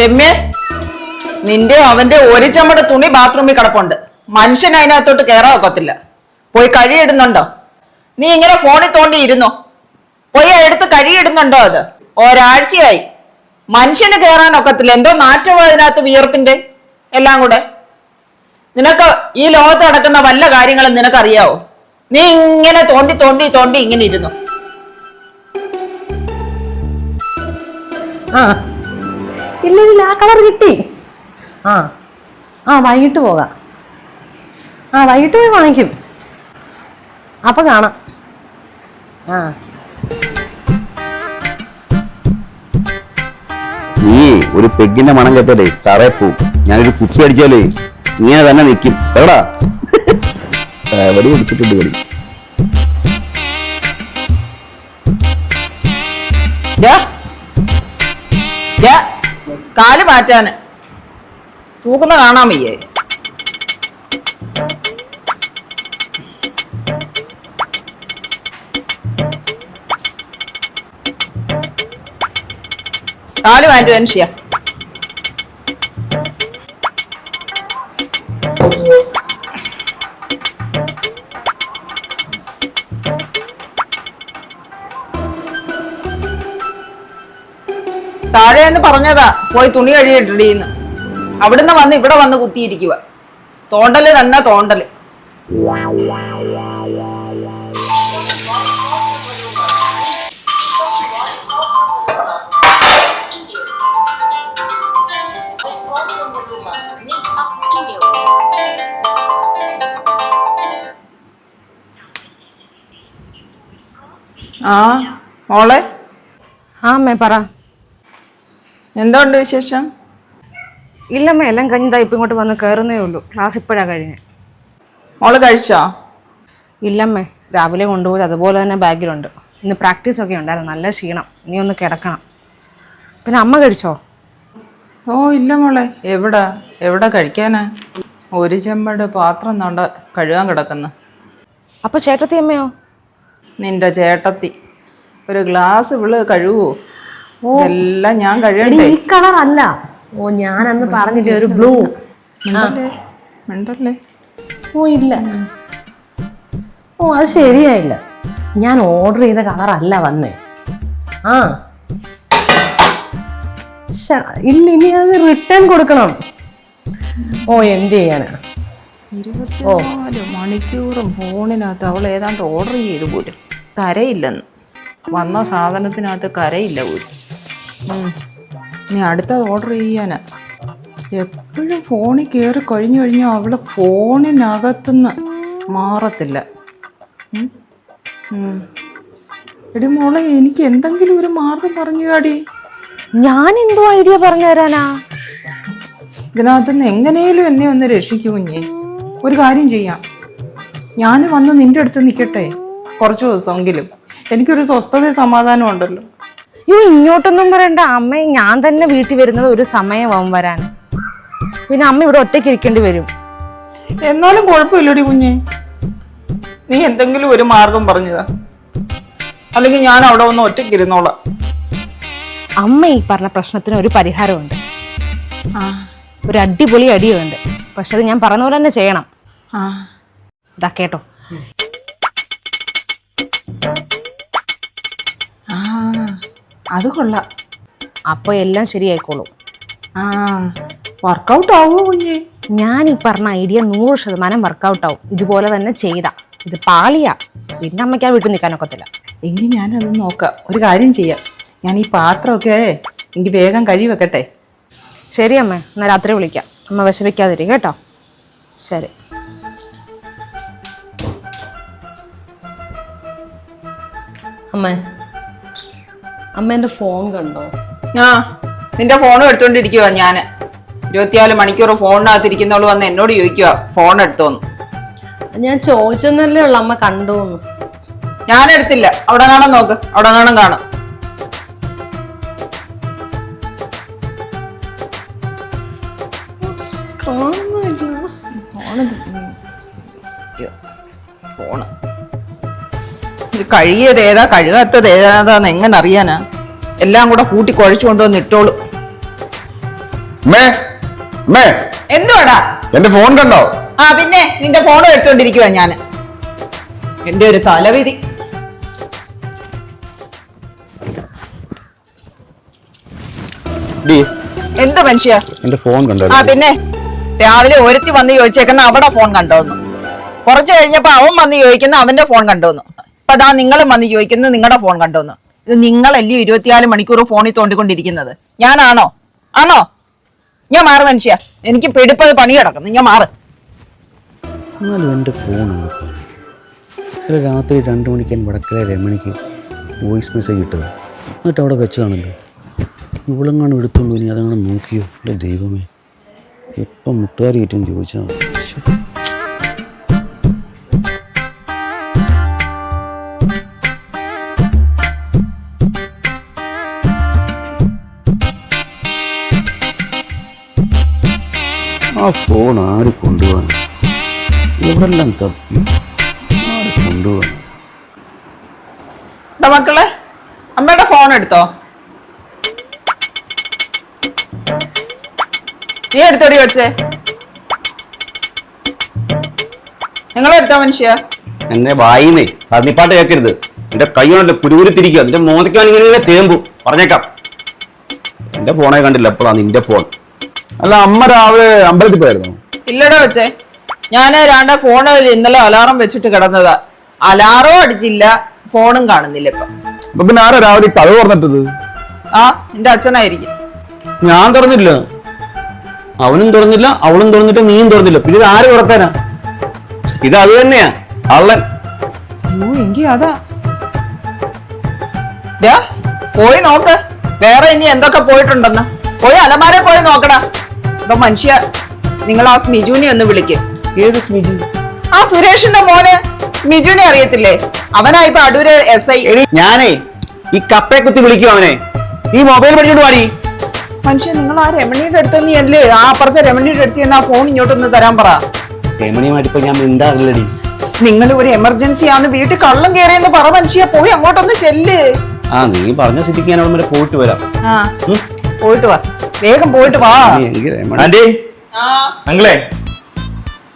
രമ്യ നിന്റെ അവന്റെ ഒരു ചമ്മട തുണി ബാത്റൂമിൽ കിടപ്പുണ്ട്. മനുഷ്യൻ അതിനകത്തോട്ട് കയറാൻ ഒക്കത്തില്ല. പോയി കഴിയിടുന്നുണ്ടോ നീ ഇങ്ങനെ ഫോണിൽ തോണ്ടി ഇരുന്നോ പോയി എടുത്ത് കഴിയിടുന്നുണ്ടോ അത്? ഒരാഴ്ചയായി. മനുഷ്യന് കയറാൻ ഒക്കത്തില്ല. എന്തോ മാറ്റമോ അതിനകത്ത് വിയർപ്പിന്റെ? എല്ലാം കൂടെ. നിനക്ക് ഈ ലോകത്ത് നടക്കുന്ന വല്ല കാര്യങ്ങളും നിനക്കറിയാവോ? നീ ഇങ്ങനെ തോണ്ടി തോണ്ടി തോണ്ടി ഇങ്ങനെ ഇരുന്നു. ആ. ഇല്ല ഇല്ല ആ കളർ കിട്ടി. ആ. ആ വൈകിട്ട് പോകാം. ആ വൈകിട്ട് പോയി വാങ്ങിക്കും. അപ്പൊ കാണാം. ആ. നീ ഒരു പെഗ്ഗിന്റെ മണം കേട്ടേ തറയെ പോവും. ഞാനൊരു കുപ്പി അടിച്ചാലേ ഇങ്ങനെ തന്നെ നിൽക്കും എവിടാ? വടി പിടിച്ചിട്ടുണ്ട് വടി. ദാ. ദാ, കാൽ മാറ്റാന്. തൂക്കുന്ന കാണാൻ വയ്യേ കാൽ മാറ്റുവാൻ മനുഷ്യ താഴെ എന്ന് പറഞ്ഞതാ പോയി തുണി കഴിയിട്ടിടീന്ന് അവിടുന്ന് വന്ന് ഇവിടെ വന്ന് കുത്തിയിരിക്കുക തോണ്ടൽ തന്നെ തോണ്ടൽ. ആ മോളെ? ആ അമ്മേ പറ. എന്തുണ്ട് വിശേഷം? ഇല്ലമ്മ എല്ലാം കഴിഞ്ഞതാ ഇപ്പം ഇങ്ങോട്ട് വന്ന് കയറുന്നേ ഉള്ളൂ. ക്ലാസ് ഇപ്പോഴാ കഴിഞ്ഞ്. മോൾ കഴിച്ചോ? ഇല്ലമ്മേ രാവിലെ കൊണ്ടുപോയി അതുപോലെ തന്നെ ബാഗിലുണ്ട്. ഇന്ന് പ്രാക്ടീസ് ഒക്കെ ഉണ്ടായിരുന്നു. നല്ല ക്ഷീണം. നീ ഒന്ന് കിടക്കണം. പിന്നെ അമ്മ കഴിച്ചോ? ഓ ഇല്ല മോളെ. എവിടെ? എവിടെ കഴിക്കാനാ? ഒരു ചെമ്പട് പാത്രം നോണ്ട കഴുകാൻ കിടക്കുന്നു. അപ്പൊ ചേട്ടത്തി അമ്മയോ? നിന്റെ ചേട്ടത്തി. ഒരു ഗ്ലാസ് ഇവൾ കഴുകുവോ? എല്ലാം ഞാൻ എടി ഈ കളർ അല്ല. ഓ ഞാൻ അന്ന് പറഞ്ഞില്ലേ ഒരു ബ്ലൂ. മിണ്ടല്ലേ? ഓ ഇല്ല. ഓ അത് ശരിയായില്ല. ഞാൻ ഓർഡർ ചെയ്ത കളർ അല്ല വന്നേ. ആ. ഇല്ല ഇനി അത് റിട്ടേൺ കൊടുക്കണം. ഓ എന്ത് ചെയ്യാനാ ഇരുപത്തിനാല് മണിക്കൂറും ഫോണിനകത്ത് അവൾ ഏതാണ്ട് ഓർഡർ ചെയ്തു പോലും. കരയില്ലെന്ന്. വന്ന സാധനത്തിനകത്ത് കരയില്ല പോലും. ഇനി അടുത്തത് ഓർഡർ ചെയ്യാനാ. എപ്പോഴും ഫോണിൽ കയറി കഴിഞ്ഞു കഴിഞ്ഞാൽ അവൾ ഫോണിനകത്തുനിന്ന് മാറത്തില്ല. എടി മോളെ എനിക്ക് എന്തെങ്കിലും ഒരു മാർഗം പറഞ്ഞു അടി ഞാൻ എന്തോ ഐഡിയ പറഞ്ഞു തരാനാ ഇതിനകത്തുനിന്ന് എങ്ങനെയും എന്നെ ഒന്ന് രക്ഷിക്കൂ കുഞ്ഞേ. ഒരു കാര്യം ചെയ്യാം. ഞാൻ വന്ന് നിന്റെ അടുത്ത് നിൽക്കട്ടെ കുറച്ച് ദിവസമെങ്കിലും. എനിക്കൊരു സ്വസ്ഥത സമാധാനം ഉണ്ടല്ലോ. അയ്യോ ഇങ്ങോട്ടൊന്നും പറയണ്ട. അമ്മ ഞാൻ തന്നെ വീട്ടിൽ വരുന്നത് ഒരു സമയമാവും വരാൻ. പിന്നെ അമ്മ ഇവിടെ ഒറ്റയ്ക്ക് ഇരിക്കേണ്ടി വരും. എന്നാലും കുഴപ്പമില്ലടി കുഞ്ഞെ. നീ എന്തെങ്കിലും ഒരു മാർഗം പറഞ്ഞതാ. അല്ലെങ്കിൽ ഞാൻ അവിടെ ഒന്ന് ഒറ്റയ്ക്ക് ഇരുന്നോളാം. അമ്മ ഈ പറഞ്ഞ പ്രശ്നത്തിന് ഒരു പരിഹാരമുണ്ട്. ഒരു അടിപൊളി അടിയുണ്ട്. പക്ഷെ അത് ഞാൻ പറഞ്ഞ പോലെ തന്നെ ചെയ്യണം. ഇതാ കേട്ടോ. അത് കൊള്ളാം. അപ്പോൾ എല്ലാം ശരിയായിക്കോളും. ആ വർക്കൗട്ട് ആവുമോ കുഞ്ഞെ? ഞാൻ ഈ പറഞ്ഞ ഐഡിയ നൂറ് ശതമാനം വർക്കൗട്ട് ആവും. ഇതുപോലെ തന്നെ ചെയ്താ. ഇത് പാളിയാ. പിന്നെ അമ്മയ്ക്ക് ആ വീട്ടിൽ നിൽക്കാനൊക്കത്തില്ല എങ്കിൽ ഞാനത് നോക്കാം. ഒരു കാര്യം ചെയ്യാം. ഞാൻ ഈ പാത്രമൊക്കെ എനിക്ക് വേഗം കഴി വെക്കട്ടെ? ശരി അമ്മ എന്നാ രാത്രി വിളിക്കാം. അമ്മ വിഷമിക്കാതിരിക്കും കേട്ടോ. ശരി. അമ്മേ അമ്മേന്റെ ഫോൺ കണ്ടോ? ആ നിന്റെ ഫോണും എടുത്തോണ്ടിരിക്കുവാ ഞാൻ. ഇരുപത്തിനാല് മണിക്കൂർ ഫോണിനകത്ത് ഇരിക്കുന്നവൾ വന്ന് എന്നോട് ചോദിക്കുക ഫോൺ എടുത്തോന്ന്. ഞാൻ ചോദിച്ചെന്നല്ലേ ഉള്ളു അമ്മ കണ്ടോന്ന്. ഞാൻ എടുത്തില്ല അവിടെ കാണാൻ നോക്ക് അവിടെ കാണാൻ കാണും. ഫോണ്. ഇത് കഴുകിയത് ഏതാ കഴുകാത്തത് ഏതാന്ന് എങ്ങനെ അറിയാനാ? എല്ലാം കൂടെ കൂട്ടി കുഴച്ചു കൊണ്ടുവന്ന് ഇട്ടോളൂ. എന്തുവാടാ? എന്റെ ഫോൺ കണ്ടോ? ആ പിന്നെ നിന്റെ ഫോൺ എടുത്തോണ്ടിരിക്കുവാ ഞാൻ എന്റെ ഒരു തലവിധി. എന്ത് മനുഷ്യ? എന്റെ ഫോൺ കണ്ടോ? ആ പിന്നെ. രാവിലെ ഒരുത്തി വന്ന് ചോദിച്ചേക്കുന്ന അവിടെ ഫോൺ കണ്ടോന്നു. കുറച്ച് കഴിഞ്ഞപ്പോ അവൻ വന്ന് ചോദിക്കുന്ന അവന്റെ ഫോൺ കണ്ടോന്നു. അപ്പൊ അതാ നിങ്ങളും വന്ന് ചോദിക്കുന്നത് നിങ്ങളുടെ ഫോൺ കണ്ടോന്ന്. ഇത് നിങ്ങളല്ലേ ഇരുപത്തിനാല് മണിക്കൂർ ഫോണിൽ തോണ്ടിക്കൊണ്ടിരിക്കുന്നത്? ഞാനാണോ? ആണോ? ഞാൻ മാറ് മനുഷ്യ. എനിക്ക് പെടുപ്പത് പണി കിടക്കുന്നു. ഞാൻ മാറ്. ഇന്നലെ രാത്രി രണ്ട് മണിക്ക് വടക്കര രമണിക്ക് വോയിസ് മെസ്സേജ് ഇട്ടത്. എന്നിട്ട് അവിടെ വെച്ചതാണല്ലോ. ഇവളെങ്ങാണ് എടുത്തോണ്ട് ഇനി അതങ്ങനെ നോക്കിയോ? എന്റെ ദൈവമേ. എപ്പം മുട്ടുകാരി ഏറ്റവും ചോദിച്ചാൽ ആ ഫോൺ ആര് കൊണ്ടുവന്നു? ഇവരെല്ലാം തപ്പി ആര് കൊണ്ടുവന്നു? മക്കളെ അമ്മയുടെ ഫോൺ എടുത്തോ? നീ എടുത്തോടി വെച്ചേ നിങ്ങൾ എടുത്തോ മനുഷ്യ? എന്നെ വായിന്നേ പറഞ്ഞിപ്പാട്ട് കേൾക്കരുത് എന്റെ കൈ കൊണ്ട് പുരൂരിത്തിരിക്കുക എന്റെ മോതിക്കാൻ ഇങ്ങനെ തേമ്പു. പറഞ്ഞേക്കാം. എന്റെ ഫോണെ കണ്ടില്ല എപ്പോഴാണ് നിന്റെ ഫോൺ അല്ല അമ്മ രാവിലെ അമ്പലത്തിൽ പോയായിരുന്നു? ഇല്ലടാ വെച്ചേ ഞാൻ രണ്ട ഫോണിൽ ഇന്നലെ അലാറം വെച്ചിട്ട് കിടന്നതാ. അലാറോ അടിച്ചില്ല ഫോണും കാണുന്നില്ല ഇപ്പൊ. അപ്പൊ പിന്നെ ആരാ രാവിലെ കഥ പറഞ്ഞിട്ടത്? ആ നിന്റെ അച്ഛനായിരിക്കും. ഞാൻ തുറന്നില്ല അവനും തുറന്നില്ല അവളും തുറന്നിട്ട് നീയും തുറന്നില്ല. പിന്നെ ഇത് ആര് തുറക്കാനാ? ഇത് അത് തന്നെയാ അള്ളൻ. അയ്യോ എങ്കി അതാ. ഡാ, പോയി നോക്ക്. വേറെ ഇനി എന്തൊക്കെ പോയിട്ടുണ്ടെന്ന്. പോയി അലമാരെ പോയി നോക്കടാ. അപ്പൊ മനുഷ്യ നിങ്ങൾ ആ സ്മിജുവിനെ ഒന്ന് വിളിക്കും. ഏത് സ്മിജു? ആ സുരേഷിന്റെ മോന്. സ്മിജുവിനെ അറിയത്തില്ലേ? അവനാ ഇപ്പൊ അടൂര് എസ് ഐ. ഞാനേ ഈ കപ്പയെ കുത്തി വിളിക്കും അവനെ. ഈ മൊബൈൽ പഠിച്ചോണ്ട് പാടി മനുഷ്യ നിങ്ങൾ ആ രമണിയുടെ അടുത്ത് നീ അല്ലേ ആ അപ്പുറത്തെ രമണിയുടെ അടുത്ത് ആ ഫോൺ ഇങ്ങോട്ടൊന്ന് തരാൻ പറ. രമണിയുമായിട്ട് ഇപ്പൊ ഞാൻ മിണ്ടാറില്ലടി. നിങ്ങൾ ഒരു എമർജൻസി ആണ് വീട്ടിൽ കള്ളം കയറിയെന്ന് പറ മനുഷ്യ. പോയി അങ്ങോട്ടൊന്ന് ചെല്ല്. ആ നീ പറഞ്ഞ സ്ഥിതിക്ക് ഞാൻ അവിടെ വരെ പോയിട്ട് വരാം. ആ. പോയിട്ട് വാ. വേഗം പോയിട്ട് വാ. നീ എനിക്ക് രമണി ആന്റി? അങ്കിളെ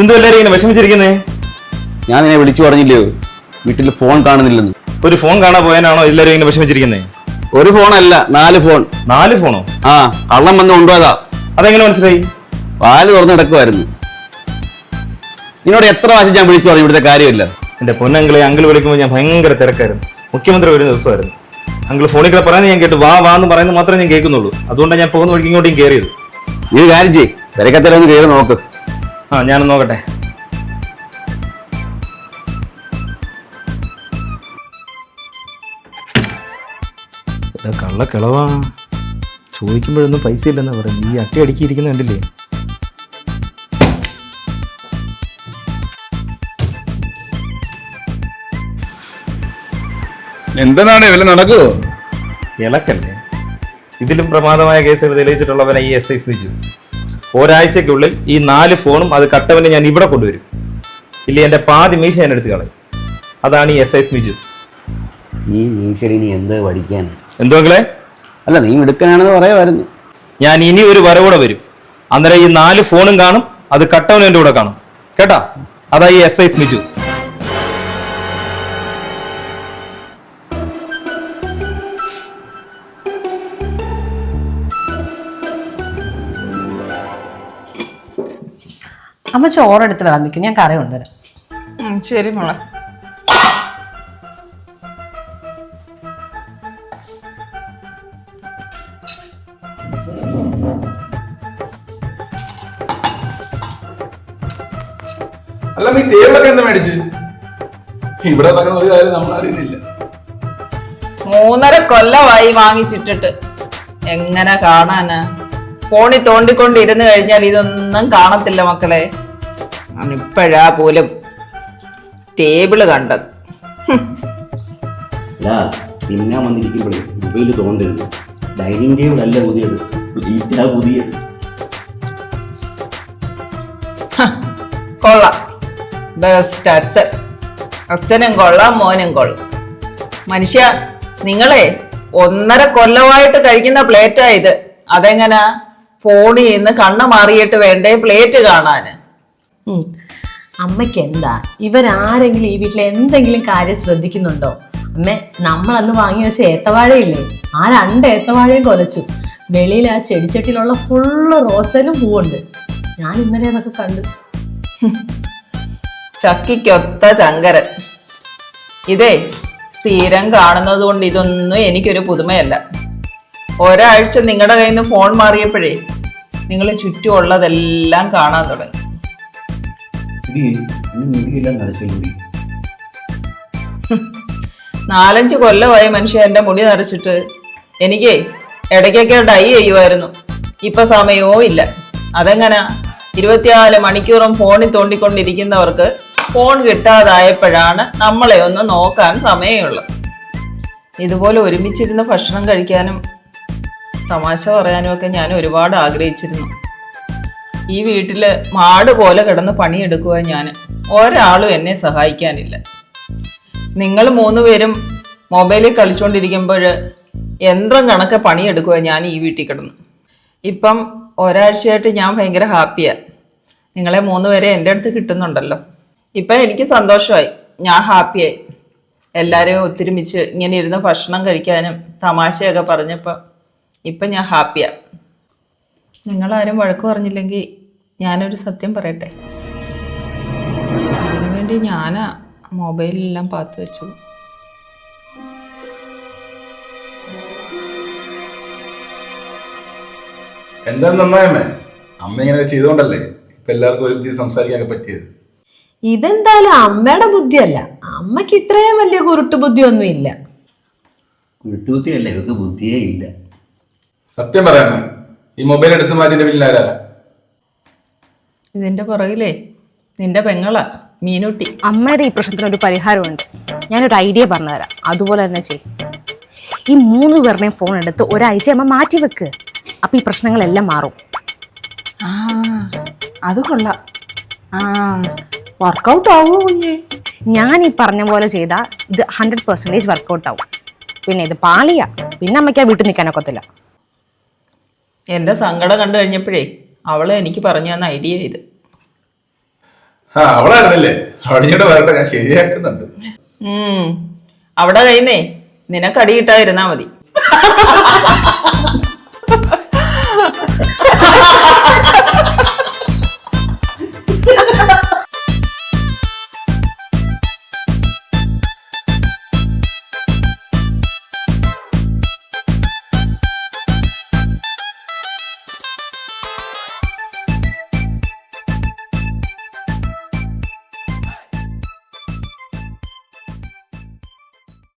എന്തോ എല്ലാരും ഇങ്ങനെ വിഷമിച്ചിരിക്കുന്നേ? ഞാൻ നിന്നെ വിളിച്ചു പറഞ്ഞില്ലയോ? വീട്ടിൽ ഫോൺ കാണുന്നില്ലെന്ന്. ഒരു ഫോൺ കാണാൻ പോയാനാണോ എല്ലാരും ഇങ്ങനെ വിഷമിച്ചിരിക്കുന്നേ? ഒരു ഫോണല്ല നാല് ഫോൺ. നാല് ഫോണോ? ആ കള്ളം വന്ന് കൊണ്ടുപോയതാ. അതെങ്ങനെ മനസ്സിലായി? വാൽ തുറന്ന് കിടക്കുമായിരുന്നു നിന്നോട് എത്ര പ്രാവശ്യം ഞാൻ വിളിച്ചു പറഞ്ഞു ഇവിടുത്തെ കാര്യമില്ല. എന്റെ പൊന്നങ്കിളെ അങ്കിൾ വിളിക്കുമ്പോൾ ഞാൻ ഭയങ്കര തിരക്കായിരുന്നു. മുഖ്യമന്ത്രി വരുന്ന ദിവസമായിരുന്നു. അങ്കിൾ ഫോണിൽ കൂടെ പറയാൻ ഞാൻ കേട്ടു. വാ വാ എന്ന് പറയുന്നത് മാത്രമേ ഞാൻ കേൾക്കുന്നുള്ളൂ. അതുകൊണ്ടാണ് ഞാൻ പോകുന്ന വഴിക്ക് ഇങ്ങോട്ടും കയറിയത് നീ ഒരു കാര്യം ചെയ് തിരക്കത്തരം ഒന്ന് കയറി നോക്ക്. ആ ഞാനൊന്ന് നോക്കട്ടെ. കള്ള കിളവാ ചോദിക്കുമ്പോഴൊന്നും പൈസ ഇല്ലെന്നാ പറയുന്നത് ഈ അട്ടി അടുക്കിയിരിക്കുന്ന കണ്ടില്ലേ? എന്താണ് ഇവർ നടക്കുവോ ഇളക്കല്ലേ? ഇതിലും പ്രമാദമായ കേസുകൾ തെളിയിച്ചിട്ടുള്ളവനെ ഈ എസ് ഐ സ്മിച്ചു ഒരാഴ്ചക്കുള്ളിൽ ഈ നാല് ഫോണും അത് കട്ടവനെ ഞാൻ ഇവിടെ കൊണ്ടുവരും. ഇല്ല എന്റെ പാതി മീശ ഞാൻ എടുത്ത് കളയും. അതാണ് ഈ എസ് ഐ സ്മിച്ചു ഈ മീശലി എന്ത് പഠിക്കാന്? എന്തുവെങ്കിലേ അല്ല നീ മിടുക്കനാണെന്ന് പറയാമായിരുന്നു. ഞാൻ ഇനി ഒരു വരവൂടെ വരും. അന്നേരം ഈ നാല് ഫോണും കാണും അത് കട്ടവനും എന്റെ കൂടെ കാണും. കേട്ടാ? അതാ ഈ എസ് ഐ സ്മിച്ചു അമ്മ ചോറെടുത്ത് വിളമ്പിക്കും ഞാൻ കറി കൊണ്ടുവരാം. ഉം, ശരി മോളെ. അല്ല നീ ടേബിളൊക്കെ എന്ത് മേടിച്ച്? ഇവിടെ നടക്കുന്ന ഒരു കാര്യം നമ്മൾ അറിയുന്നില്ല. മൂന്നര കൊല്ലമായി വാങ്ങിച്ചിട്ടിട്ട്. എങ്ങനെ കാണാനാ? ഫോണിൽ തോണ്ടിക്കൊണ്ടിരുന്ന് കഴിഞ്ഞാൽ ഇതൊന്നും കാണത്തില്ല മക്കളെ. ഇപ്പോഴാ പോലും ടേബിൾ കണ്ടത്. അല്ല തിന്നാൻ വന്നിരിക്കുമ്പോഴേ മൊബൈൽ തോണ്ടരുത്. ഡൈനിങ് ടേബിൾ അല്ല പുതിയത്. പ്ലേറ്റാ പുതിയത്. കൊള്ളാം. ബെസ്റ്റ് അച്ഛൻ. അച്ഛനും കൊള്ളാം മോനും കൊള്ളാം. മനുഷ്യ നിങ്ങളെ ഒന്നര കൊല്ലമായിട്ട് കഴിക്കുന്ന പ്ലേറ്റാ ഇത്. അതെങ്ങനാ? ഫോണിൽ നിന്ന് കണ്ണ് മാറിയിട്ട് വേണ്ടേ പ്ലേറ്റ് കാണാന്? ഉം. അമ്മയ്ക്ക് എന്താ? ഇവരാരെങ്കിലും ഈ വീട്ടിലെ എന്തെങ്കിലും കാര്യം ശ്രദ്ധിക്കുന്നുണ്ടോ? അമ്മേ നമ്മളന്ന് വാങ്ങി വെച്ച ഏത്തവാഴയില്ലേ? ആ രണ്ട് ഏത്തവാഴയും കൊലച്ചു. വെളിയിൽ ആ ചെടിച്ചട്ടിയിലുള്ള ഫുള്ള് റോസലും പൂവുണ്ട്. ഞാൻ ഇന്നലെ അതൊക്കെ കണ്ടു. ചക്കിക്കൊത്ത ചങ്കരൻ. ഇതേ സ്ഥിരം കാണുന്നത് കൊണ്ട് ഇതൊന്നും എനിക്കൊരു പുതുമയല്ല. ഒരാഴ്ച നിങ്ങളുടെ കയ്യിൽ നിന്ന് ഫോൺ മാറിയപ്പോഴേ നിങ്ങൾ ചുറ്റുമുള്ളതെല്ലാം കാണാൻ തുടങ്ങി. നാലഞ്ച് കൊല്ലമായി മനുഷ്യ എന്റെ മുടി നരച്ചിട്ട് എനിക്ക് ഇടയ്ക്കൊക്കെ ഡൈ ചെയ്യുമായിരുന്നു. ഇപ്പൊ സമയവും ഇല്ല. അതെങ്ങനാ? ഇരുപത്തിനാല് മണിക്കൂറും ഫോണിൽ തോണ്ടിക്കൊണ്ടിരിക്കുന്നവർക്ക് ഫോൺ കിട്ടാതായപ്പോഴാണ് നമ്മളെ ഒന്ന് നോക്കാൻ സമയമുള്ളത് ഇതുപോലെ ഒരുമിച്ചിരുന്ന് ഭക്ഷണം കഴിക്കാനും തമാശ പറയാനും ഒക്കെ ഞാൻ ഒരുപാട് ആഗ്രഹിച്ചിരുന്നു. ഈ വീട്ടിൽ മാട് പോലെ കിടന്ന് പണിയെടുക്കുക ഞാൻ ഒരാളും എന്നെ സഹായിക്കാനില്ല. നിങ്ങൾ മൂന്നുപേരും മൊബൈലിൽ കളിച്ചുകൊണ്ടിരിക്കുമ്പോൾ യന്ത്രം കണക്കെ പണിയെടുക്കുക ഞാൻ ഈ വീട്ടിൽ കിടന്നു. ഇപ്പം ഒരാഴ്ചയായിട്ട് ഞാൻ ഭയങ്കര ഹാപ്പിയാണ് നിങ്ങളെ മൂന്ന് പേരെ എന്റെ അടുത്ത് കിട്ടുന്നുണ്ടല്ലോ. ഇപ്പം എനിക്ക് സന്തോഷമായി. ഞാൻ ഹാപ്പിയായി. എല്ലാവരെയും ഒത്തൊരുമിച്ച് ഇങ്ങനെ ഇരുന്ന് ഭക്ഷണം കഴിക്കാനും തമാശയൊക്കെ പറഞ്ഞപ്പോൾ ഇപ്പം ഞാൻ ഹാപ്പിയാണ് നിങ്ങളാരും വഴക്ക് പറഞ്ഞില്ലെങ്കിൽ ഞാനൊരു സത്യം പറയട്ടെ. അതിനുവേണ്ടി ഞാനാ മൊബൈലിലെല്ലാം പാത്തു വെച്ചു എന്തായാലും നന്നായമ്മേ അമ്മ ഇങ്ങനെ ചെയ്തോണ്ടല്ലേ ഇപ്പൊ എല്ലാവർക്കും ഒരുമിച്ച് സംസാരിക്കാനൊക്കെ പറ്റിയത്? ഇതെന്തായാലും അമ്മയുടെ ബുദ്ധിയല്ല. അമ്മയ്ക്ക് ഇത്രയും വലിയ കുരുട്ട് ബുദ്ധിയൊന്നും ഇല്ല വിട്ടുകുത്തിയല്ല ഇവക്ക് ബുദ്ധിയേ ഇല്ല. സത്യം പറയാമേ ഈ മൊബൈൽ എടുത്തു മാറ്റിന്റെ പിന്നിലാരാ ഇതിന്റെ പുറകിലേ. നിന്റെ പെങ്ങള മീനുട്ടി. അമ്മയുടെ ഈ പ്രശ്നത്തിന് ഒരു പരിഹാരമുണ്ട്. ഞാനൊരു ഐഡിയ പറഞ്ഞുതരാം. അതുപോലെ തന്നെ ചെയ്യും ഈ മൂന്ന് പേരുടെയും ഫോൺ എടുത്ത് ഒരാഴ്ച അമ്മ മാറ്റി വെക്ക്. അപ്പൊ ഈ പ്രശ്നങ്ങളെല്ലാം മാറും. ആ അത് കൊള്ളാം. ആ വർക്കൗട്ട് ആവോ കുഞ്ഞേ? ഞാൻ ഈ പറഞ്ഞ പോലെ ചെയ്താൽ ഇത് ഹൺഡ്രഡ് പെർസെന്റേജ് വർക്കൗട്ട് ആവും. പിന്നെ ഇത് പാളിയാ. പിന്നെ അമ്മയ്ക്ക് ആ വീട്ടിൽ നിൽക്കാനൊക്കത്തില്ല. എന്റെ സങ്കടം കണ്ടു കഴിഞ്ഞപ്പോഴേ അവൾ എനിക്ക് പറഞ്ഞു തന്ന ഐഡിയ ഇത്. ആ അവളായിരുന്നല്ലേ? അവളിങ്ങോട്ട് വരട്ടെ ഞാൻ ശരിയാക്കുന്നുണ്ട്. ഉം. അവിടെ കഴിഞ്ഞേ നിനക്കടിയിട്ടായിരുന്നാ മതി.